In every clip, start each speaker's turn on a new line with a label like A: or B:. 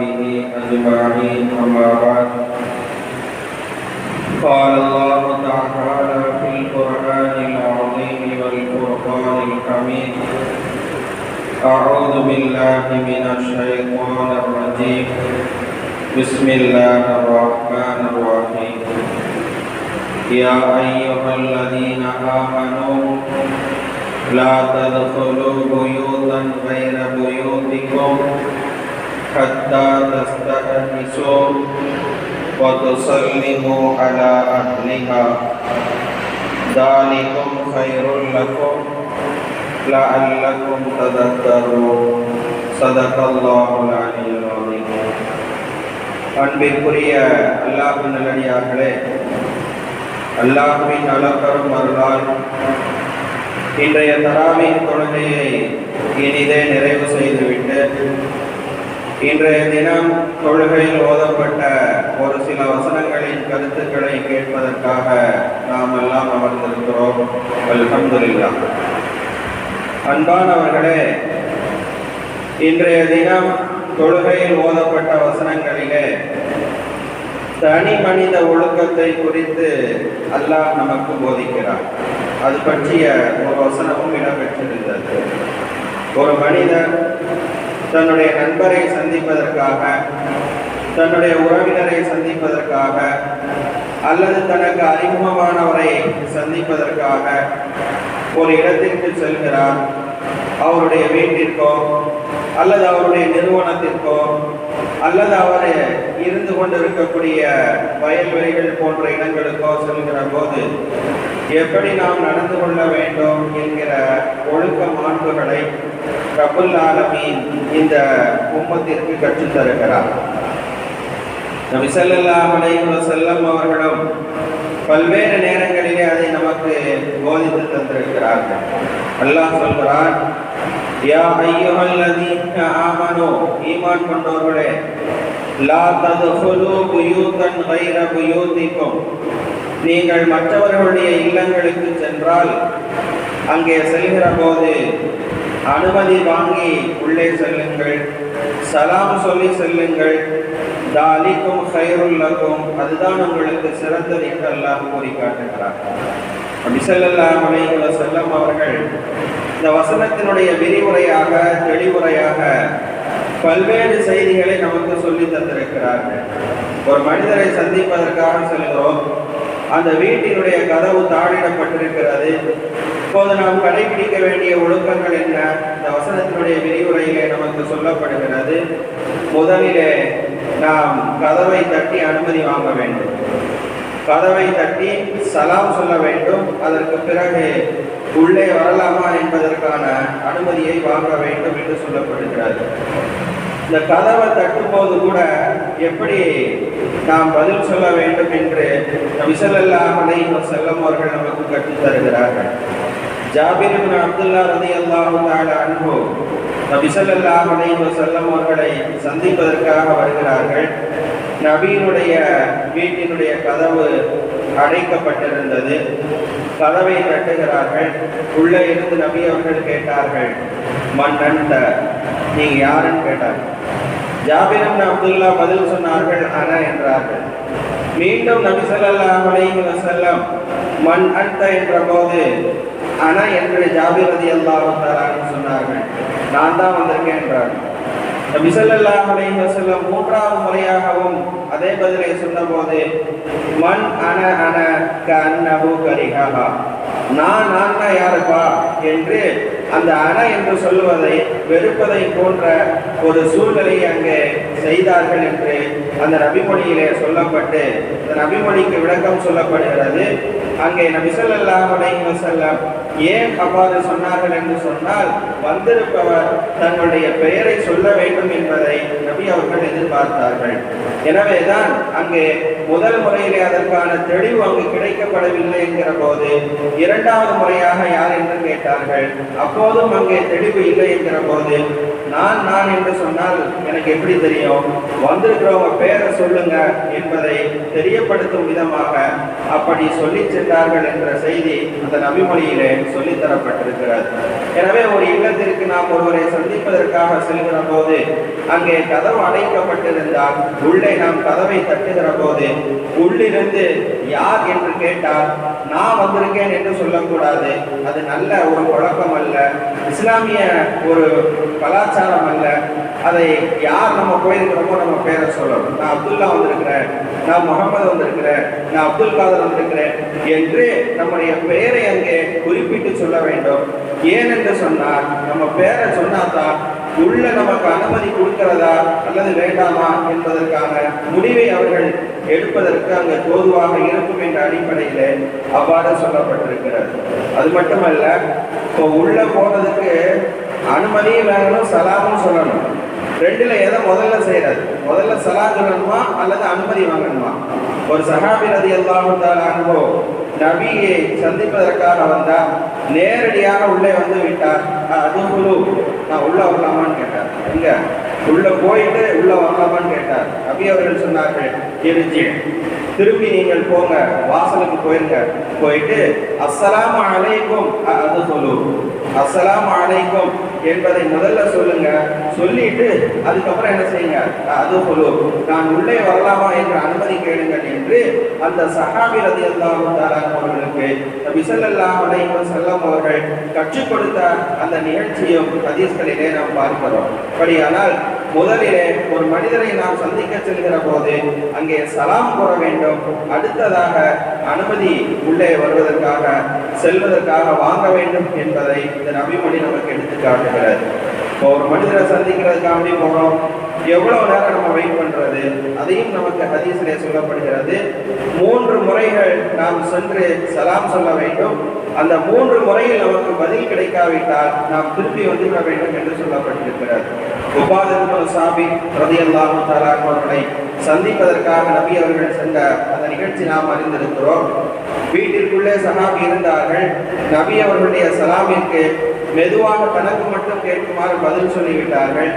A: وصحبه أجمعين، أما بعد. قال الله تعالى في القرآن العظيم والفرقان الحميد أعوذ بالله من الشيطان الرجيم. بسم الله الرحمن الرحيم. يا أيها الذين آمنوا، لا تدخلوا بيوتا غير بيوتكم. حتى تستأنسوا وتسلموا على أهلها ذلكم خير لكم لعلكم تذكرون صدق الله العلي العظيم அன்பிற்குரிய அல்லாஹின் நல்லடியார்களே அல்லாஹுவின் நலப்பெறும் அருளால் இன்றைய தராவின் தொழுகையை இனிதே நிறைவு செய்துவிட்டு இன்றைய தினம் தொழுகையில் ஓதப்பட்ட ஒரு சில வசனங்களின் கருத்துக்களை கேட்பதற்காக நாம் எல்லாம் அமர்ந்திருக்கிறோம். அல்ஹம்துலில்லாஹ். அன்பானவர்களே இன்றைய தினம் தொழுகையில் ஓதப்பட்ட வசனங்களிலே தனி மனித ஒழுக்கத்தை குறித்து அல்லாஹ் நமக்கு போதிக்கிறார். அது பற்றிய ஒரு வசனமும் இடம்பெற்றிருந்தது. ஒரு மனிதர் தன்னுடைய நண்பரை சந்திப்பதற்காக தன்னுடைய உறவினரை சந்திப்பதற்காக அல்லது தனக்கு அறிமுகமானவரை சந்திப்பதற்காக ஒரு இடத்திற்கு செல்கிறார். அவருடைய வீட்டிற்கோ அல்லது அவருடைய நிறுவனத்திற்கோ அல்லது அவர் இருந்து கொண்டிருக்கக்கூடிய வயல்வெளிகள் போன்ற இடங்களுக்கோ செல்கிற போது எப்படி நாம் நடந்து கொள்ள வேண்டும் என்கிற ஒழுக்க மாண்புகளை ரபுல் ஆலமீன் இந்த உம்மத்திற்கு கற்றுத்தருகிறார் நபி ஸல்லல்லாஹு அலைஹி வஸல்லம் அவர்களும் பல்வேறு நேரங்களிலே அதை நமக்கு போதித்து தந்திருக்கிறார்கள். அல்லாஹ் சொல்கிறார் யா ஐயுஹல்லதீன ஆமனு ஈமான் கொண்டவர்களே லா ததுஃபுலு புயூதன் கைர புயூதிக்கும் நீங்கள் மற்றவர்களுடைய இல்லங்களுக்கு சென்றால் அங்கே செல்கிற போது அனுமதி வாங்கி உள்ளே செல்லுங்கள். சலாம் சொல்லி செல்லுங்கள். தாலிக்கும் ஹைருல்லக்கும் அதுதான் உங்களுக்கு சிறந்தது என்று அல்லாஹ் கூறி காட்டுகிறார். அபிசல்லாஹ் அலைஹி செல்லம் அவர்கள் இந்த வசனத்தினுடைய விரிவுரையாக தெளிவுரையாக பல்வேறு செய்திகளை நமக்கு சொல்லி தந்திருக்கிறார்கள். ஒரு மனிதரை சந்திப்பதற்காக செல்கிறோம். அந்த வீட்டினுடைய கதவு தாளிடப்பட்டிருக்கிறது. இப்போது நாம் கடைபிடிக்க வேண்டிய ஒழுக்கங்கள் என்ன? இந்த வசனத்தினுடைய விரிவுரையிலே நமக்கு சொல்லப்படுகிறது. முதலிலே நாம் கதவை தட்டி அனுமதி வாங்க வேண்டும். கதவை தட்டி சலாம் சொல்ல வேண்டும். அதற்கு பிறகு உள்ளே வரலாமா என்பதற்கான அனுமதியை வாங்க வேண்டும் என்று சொல்லப்படுகிறது. இந்த கதவை தட்டும்போது கூட எப்படி நாம் பதில் சொல்ல வேண்டும் என்று விசலல்லாமலை அலைஹி செல்லம் அவர்கள் நமக்கு கற்றுத் தருகிறார்கள். ஜாபிர் அப்துல்லா ரலியல்லாஹு தஆலா அன்ஹு நபி ஸல்லல்லாஹு அவர்களை சந்திப்பதற்காக வருகிறார்கள். நபியினுடைய வீட்டினுடைய கதவு அடைக்கப்பட்டிருந்தது கதவை தட்டுகிறார்கள். உள்ளே இருந்து நபி அவர்கள் கேட்டார்கள் மண் நீங்க யாருன்னு கேட்டார்கள் ஜாபிர் அப்துல்லா பதில் சொன்னார்கள் அன என்றார்கள். மீண்டும் நபி ஸல்லல்லாஹு அலைஹி வசல்லம் மண் அன்த என்ற போது அன என்று ஜாபிர் ரலியல்லாஹு தஆலா சொன்னார்கள். நான் தான் வந்திருக்கேன் என்றார்கள் நபி ஸல்லல்லாஹு அலைஹி வஸல்லம் மூன்றாவது முறையாகவும் அதே பதிலை சொன்னபோது மன் அன அன கன்னஹு கரிஹா நான் நான் தான் யாருப்பா? என்று அந்த அன என்று சொல்லுவதை வெறுப்பதை போன்ற ஒரு சூழ்நிலையை அங்கே செய்தார்கள் என்று அந்த நபிமொழியிலே சொல்லப்பட்டு அந்த நபிமொழிக்கு விளக்கம் சொல்லப்படுகிறது. அங்கே நபி ஸல்லல்லாஹு அலைஹி ஏன் அவ்வாறு சொன்னார்கள் என்று சொன்னால் வந்திருப்பவர் தன்னுடைய பெயரை சொல்ல வேண்டும் என்பதை நபி அவர்கள் எதிர்பார்த்தார்கள். எனவேதான் அங்கே முதல் முறையிலே அதற்கான தெளிவு அங்கு கிடைக்கப்படவில்லை என்கிற போது இரண்டாவது முறையாக யார் என்று கேட்டார்கள். அப்போதும் அங்கே தெளிவு இல்லை என்கிற போது நான் நான் என்று சொன்னால் எனக்கு எப்படி தெரியும்? வந்திருக்கிறவங்க பேரை சொல்லுங்க என்பதை தெரியப்படுத்தும் விதமாக அப்படி சொல்லி சென்றார்கள் என்ற செய்தி அந்த நபிமொழியிலே சொல்லித்தரப்பட்டிருக்கிறார் எனவே ஒரு இல்லத்திற்கு நாம் ஒருவரை சந்திப்பதற்காக செல்கிற போது அங்கே கதவு அடைக்கப்பட்டிருந்தால் உள்ளே நாம் கதவை தட்டுகிற போது உள்ளிருந்து யார் என்று கேட்டால் நான் வந்திருக்கேன் என்று சொல்லக்கூடாது. அது நல்ல ஒரு பழக்கம் அல்ல இஸ்லாமிய ஒரு கலாச்சாரம் அல்ல அதை யார் நம்ம போயிருக்கிறோமோ நம்ம பேரை சொல்லணும். நான் அப்துல்லா வந்திருக்கிறேன். நான் முகமது வந்திருக்கிறேன். நான் அப்துல் காதர் வந்திருக்கிறேன் என்று நம்முடைய பெயரை அங்கே குறிப்பிட்டு சொல்ல வேண்டும். ஏன் என்று சொன்னால் நம்ம பேரை சொன்னாதான் உள்ள நமக்கு அனுமதி கொடுக்கிறதா அல்லது வேண்டாமா என்பதற்கான முடிவை அவர்கள் எடுப்பதற்கு அங்கு தோதுவாக இருக்கும் என்ற அடிப்படையில் அவ்வாறு சொல்லப்பட்டிருக்கிறது. அது மட்டுமல்ல இப்போ உள்ள போனதுக்கு அனுமதியும் வேணும் சலாமும் சொல்லணும். ரெண்டுல எதை முதல்ல செய்யறது? முதல்ல சலாம் சொல்லணுமா அல்லது அனுமதி வாங்கணுமா? ஒரு சஹாபி நதி எல்லாத்தால் அனுபவம் நபியை சந்திப்பதற்காக வந்தார் நேரடியாக உள்ளே வந்து விட்டார். அது குழு நான் உள்ள வரலாமான்னு கேட்டார். எங்க? உள்ள போயிட்டு உள்ள வரலாமான்னு கேட்டார். நபி அவர்கள் சொன்னார்கள் இருச்சி திரும்பி நீங்கள் போங்க வாசலுக்கு போயிருங்க. போயிட்டு அஸ்ஸலாமு அலைக்கும் அது சொல்லு. அஸ்ஸலாம் அலைக்கும் என்பதை முதல்ல சொல்லுங்க. சொல்லிட்டு அதுக்கப்புறம் என்ன செய்யுங்க? அது சொல்லு. நான் உள்ளே வரலாமா? என்று அனுமதி கேளுங்கள் என்று அந்த சஹாபி ரதி அவர்களுக்கு விசல் ஸல்லல்லாஹு அலைஹி வஸல்லம் அவர்கள் கற்றுக் கொடுத்த அந்த நிகழ்ச்சியும் ஹதீஸ்களிலே நாம் பார்க்கிறோம். அப்படியானால் முதலிலே ஒரு மனிதரை நாம் சந்திக்க செல்கிற போது அங்கே சலாம் கூற வேண்டும். அடுத்ததாக அனுமதி உள்ளே வருவதற்காக செல்வதற்காக வாங்க வேண்டும் என்பதை இந்த நபிமொழி நமக்கு எடுத்து காட்டுகிறது இப்போ ஒரு மனிதரை சந்திக்கிறதுக்காண்டி போறோம். எவ்வளவு நேரம் நம்ம வெயிட் பண்றது? அதையும் நமக்கு ஹதீஸிலே சொல்லப்படுகிறது. மூன்று முறைகள் நாம் சென்று சலாம் சொல்ல வேண்டும். அந்த மூன்று முறையில் நமக்கு பதில் கிடைக்காவிட்டால் நாம் திருப்பி வந்துவிட வேண்டும் என்று சொல்லப்பட்டிருக்கிறது சாபி ரதியல்லாஹு தஆலா அவர்களை சந்திப்பதற்காக நபி அவர்கள் சென்ற அந்த நிகழ்ச்சி நாம் அறிந்திருக்கிறோம். வீட்டிற்குள்ளே சஹாபி இருந்தார்கள். நபி அவர்களுடைய சலாமிற்கு மெதுவாக தனக்கு மட்டும் கேட்குமாறு பதில் சொல்லிவிட்டார்கள்.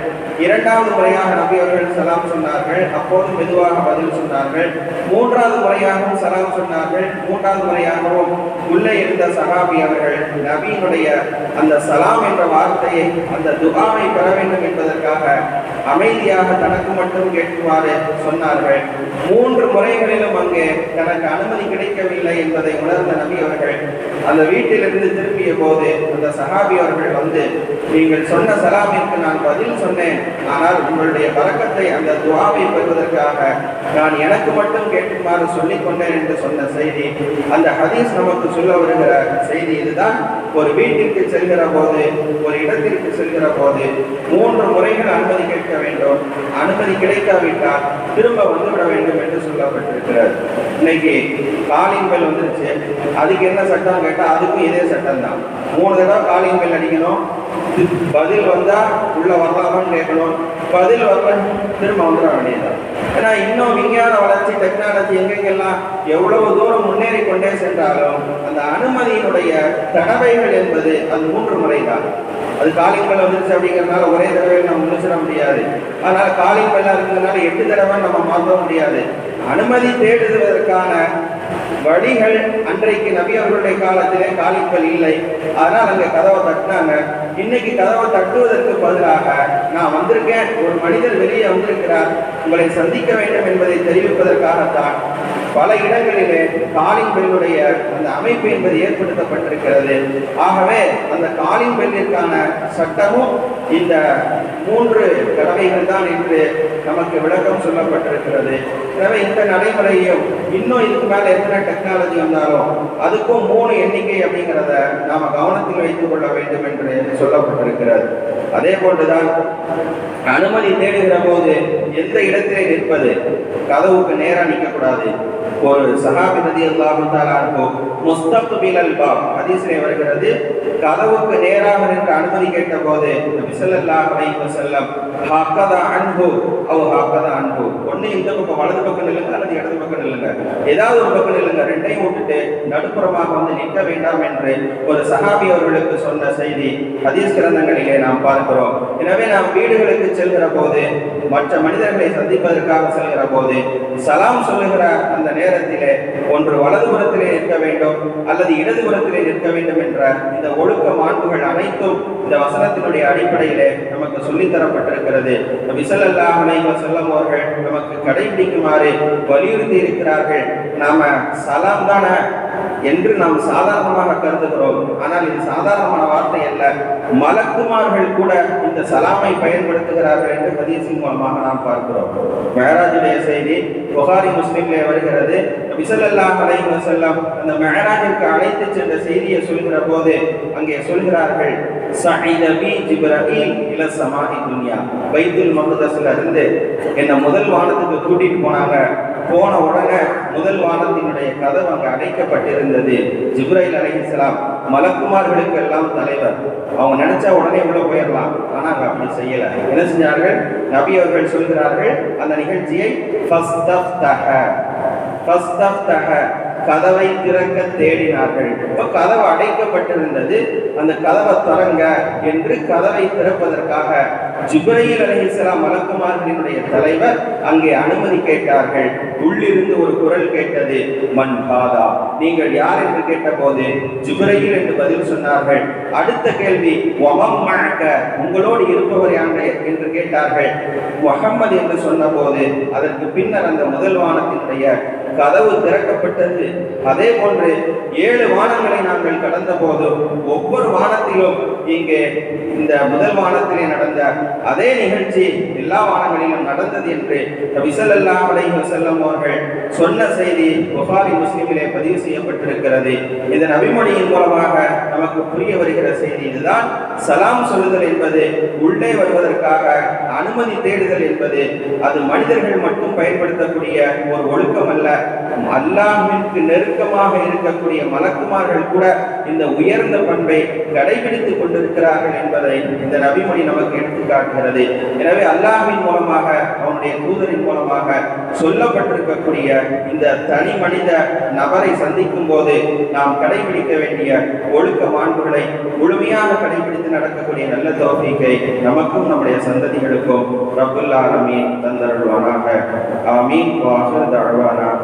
A: இரண்டாவது முறையாக நபி அவர்கள் சலாம் சொன்னார்கள். அப்போது மெதுவாக பதில் சொன்னார்கள். மூன்றாவது முறையாகவும் சலாம் சொன்னார்கள். மூன்றாவது முறையாகவும் உள்ளே இருந்த சகாபி அவர்கள் நபியினுடைய அந்த சலாம் என்ற வார்த்தையை அந்த துஆவை பெற வேண்டும் என்பதற்காக அமைதியாக தனக்கு மட்டும் கேட்குமாறு சொன்னார்கள். மூன்று முறைகளிலும் அங்கே தனக்கு அனுமதி கிடைக்கவில்லை என்பதை உணர்ந்த நபி அவர்கள் அந்த வீட்டிலிருந்து திரும்பிய போது அந்த சஹாபி அவர்கள் வந்து நீங்கள் சொன்ன சலாமிற்கு நான் பதில் சொன்னேன். ஆனால் உங்களுடைய பழக்கத்தை அந்த துவாவை பெறுவதற்காக நான் எனக்கு மட்டும் கேட்குமாறு சொல்லிக் கொண்டேன் என்று சொன்ன செய்தி. அந்த ஹதீஸ் நமக்கு சொல்ல வருகிற செய்தி இதுதான். ஒரு வீட்டிற்கு செல்கிற போது ஒரு இடத்திற்கு செல்கிற போது மூன்று முறைகள் அனுமதி கேட்க வேண்டும். அனுமதி கிடைக்காவிட்டால் திரும்ப வந்துவிட வேண்டும் என்று சொல்லப்பட்டிருக்கிறது. இன்னைக்கு காலிங் பெல் வந்துருச்சு. அதுக்கு என்ன சட்டம் கேட்டால் அதுக்கும் இதே சட்டம் தான் மூணு தடவை காலிங் பெல் அடிக்கணும். பதில் வந்தா உள்ள வரலாமான்னு கேட்கணும். பதில் வரல திரும்ப வந்துட வேண்டியதான் ஏன்னா இன்னும் விஞ்ஞான வளர்ச்சி டெக்னாலஜி எங்கெங்கெல்லாம் எவ்வளவு தூரம் முன்னேறி கொண்டே சென்றாலும் அந்த அனுமதியினுடைய தடவைகள் என்பது அது மூன்று முறை தான் அது காலிங் பெல் வந்துருச்சு அப்படிங்கிறதுனால ஒரே தடவை நம்ம முடிச்சிட முடியாது. அதனால காலிங் இருக்கிறதுனால எட்டு தடவை நம்ம மாற்ற முடியாது. அனுமதி தேடுவதற்கான வழிகள் அன்றைக்கு நபி அவர்களுடைய காலத்திலே காலிப்பல் இல்லை. அதனால் அங்கே கதவை தட்டினாங்க. இன்னைக்கு கதவை தட்டுவதற்கு பதிலாக நான் வந்திருக்கேன். ஒரு மனிதர் வெளியே வந்திருக்கிறார். உங்களை சந்திக்க வேண்டும் என்பதை தெரிவிப்பதற்காகத்தான் பல இடங்களிலே காலிங் பெல்லுடைய அந்த அமைப்பு என்பது ஏற்படுத்தப்பட்டிருக்கிறது. ஆகவே அந்த காலிங் பெல்லிற்கான சட்டமும் இந்த மூன்று கடமைகள் தான் என்று நமக்கு விளக்கம் சொல்லப்பட்டிருக்கிறது. எனவே இந்த நடைமுறையும் இன்னும் இதுக்கு மேல எத்தனை டெக்னாலஜி வந்தாலும் அதுக்கும் மூணு எண்ணிக்கை அப்படிங்கிறத நாம கவனத்தில் வைத்துக் கொள்ள வேண்டும் என்று சொல்லப்பட்டிருக்கிறது. அதே போன்றுதான் அனுமதி தேடுகிற போது எந்த இடத்திலே நிற்பது? கதவுக்கு நேரா நிற்கக்கூடாது. ஒரு சஹாபி நதி அல்லாஹு முஸ்தக்பிலல் பாப் ஹதீஸிலே வருகிறது கதவுக்கு நேராக நின்று அனுமதி கேட்ட போது நபி ஸல்லல்லாஹு அலைஹி வஸல்லம் ஹாக்கதா அன்பு அவ ஹாக்கதா அன்பு. ஒண்ணு இந்த பக்கம் வலது பக்கம் நில்லுங்க அல்லது இடது பக்கம் நில்லுங்க. ஏதாவது ஒரு பக்கம் நில்லுங்க ரெண்டையும் விட்டுட்டு நடுப்புறமாக வந்து நிற்க வேண்டாம் என்று ஒரு சஹாபி அவர்களுக்கு சொன்ன செய்தி ஹதீஸ் கிரந்தங்களிலே நாம் பார்க்கிறோம். எனவே நாம் வீடுகளுக்கு செல்கிற போது மற்ற மனிதர்களை சந்திப்பதற்காக செல்கிற போது சலாம் சொல்லுகிற அந்த நேரத்திலே ஒன்று வலதுபுறத்திலே நிற்க வேண்டும் அல்லது இடதுபுறத்திலே நிற்க வேண்டும் என்ற இந்த ஒழுக்க மாண்புகள் அனைத்தும் இந்த வசனத்தினுடைய அடிப்படையிலே நமக்கு சொல்லித்தரப்பட்டிருக்கிறது. இருக்கிறது. விசலல்லாஹ் அலைஹி அவர்கள் நமக்கு கடைபிடிக்குமாறு வலியுறுத்தி இருக்கிறார்கள். நாம சலாம் தானே? என்று நாம் சாதாரணமாக கருதுகிறோம். ஆனால் இது சாதாரணமான வார்த்தை அல்ல. மலக்குமார்கள் கூட இந்த சலாமை பயன்படுத்துகிறார்கள் என்று ஹதீஸின் மூலமாக நாம் பார்க்கிறோம். மெஹராஜுடைய செய்தி புகாரி முஸ்லிம்லே வருகிறது. விசலல்லாஹ் அலைஹி வஸல்லம் அந்த மெஹராஜிற்கு அழைத்து சென்ற செய்தியை சொல்கிற போது அங்கே சொல்கிறார்கள் சஹீத பி ஜிப்ரஹீல் இல சமாஹி துன்யா. வைத்துல் மக்தஸ்ல இருந்து என்னை முதல் வானத்துக்கு கூட்டிட்டு போனாங்க. போன உடனே முதல் வானத்தினுடைய கதவு அங்கே அடைக்கப்பட்டிருந்தது. ஜிப்ரைல் அலைஹிஸ்லாம் மலக்குமார்களுக்கு எல்லாம் தலைவர். அவங்க நினைச்சா உடனே உள்ள போயிடலாம். ஆனால் அங்கே அப்படி செய்யல. என்ன செஞ்சார்கள்? நபி அவர்கள் சொல்கிறார்கள் அந்த நிகழ்ச்சியை ஃபஸ்தஃப்தஹ ஃபஸ்தஃப்தஹ. கதவை திறக்க தேடினார்கள். இப்போ கதவு அடைக்கப்பட்டிருந்தது. அந்த கதவை திறங்க என்று கதவை திறப்பதற்காக ஜிப்ரையில் அலைஹிஸ்ஸலாம் மலக்குமார்களினுடைய தலைவர் அங்கே அனுமதி கேட்டார்கள். உள்ளிருந்து ஒரு குரல் கேட்டது மண் காதா. நீங்கள் யார் என்று கேட்டபோது ஜிப்ரையில் என்று பதில் சொன்னார்கள். அடுத்த கேள்வி வமம் மழக்க. உங்களோடு இருப்பவர் யார் என்று கேட்டார்கள். முகம்மது என்று சொன்னபோது அதற்கு பின்னர் அந்த முதல் வானத்தினுடைய கதவு திறக்கப்பட்டது. அதே போன்று ஏழு வானங்களை நாங்கள் கடந்த போது ஒவ்வொரு வானத்திலும் இங்கே இந்த முதல் வானத்திலே நடந்த அதே நிகழ்ச்சி எல்லா வானங்களிலும் நடந்தது என்று விசலல்லா அலைஹி வஸல்லம் அவர்கள் சொன்ன செய்தி புகாரி முஸ்லிமிலே பதிவு செய்யப்பட்டிருக்கிறது. இதன் அபிமொழியின் மூலமாக நமக்கு புரிய வருகிற செய்தி. இதுதான் சலாம் சொல்லுதல் என்பது உள்ளே வருவதற்காக அனுமதி தேடுதல் என்பது. அது மனிதர்கள் மட்டும் பயன்படுத்தக்கூடிய ஒரு ஒழுக்கம் அல்ல. அல்லாஹிற்கு நெருக்கமாக இருக்கக்கூடிய மலக்குமார்கள் கூட இந்த உயர்ந்த பண்பை கடைபிடித்துக் கொண்டிருக்கிறார்கள் என்பதை இந்த நபிமொழி நமக்கு எடுத்துக்காட்டுகிறது எனவே அல்லாஹின் மூலமாக அவனுடைய தூதரின் மூலமாக சொல்லப்பட்டிருக்கக்கூடிய இந்த தனி மனித நபரை சந்திக்கும் போது நாம் கடைபிடிக்க வேண்டிய ஒழுக்க மாண்புகளை முழுமையாக கடைபிடித்து நடக்கக்கூடிய நல்ல தோகைக்கை நமக்கும் நம்முடைய சந்ததிகளுக்கும் ரபுல்லா அமீன் தந்தருள்வானாக. ஆமீன். வாஹர் தழ்வானா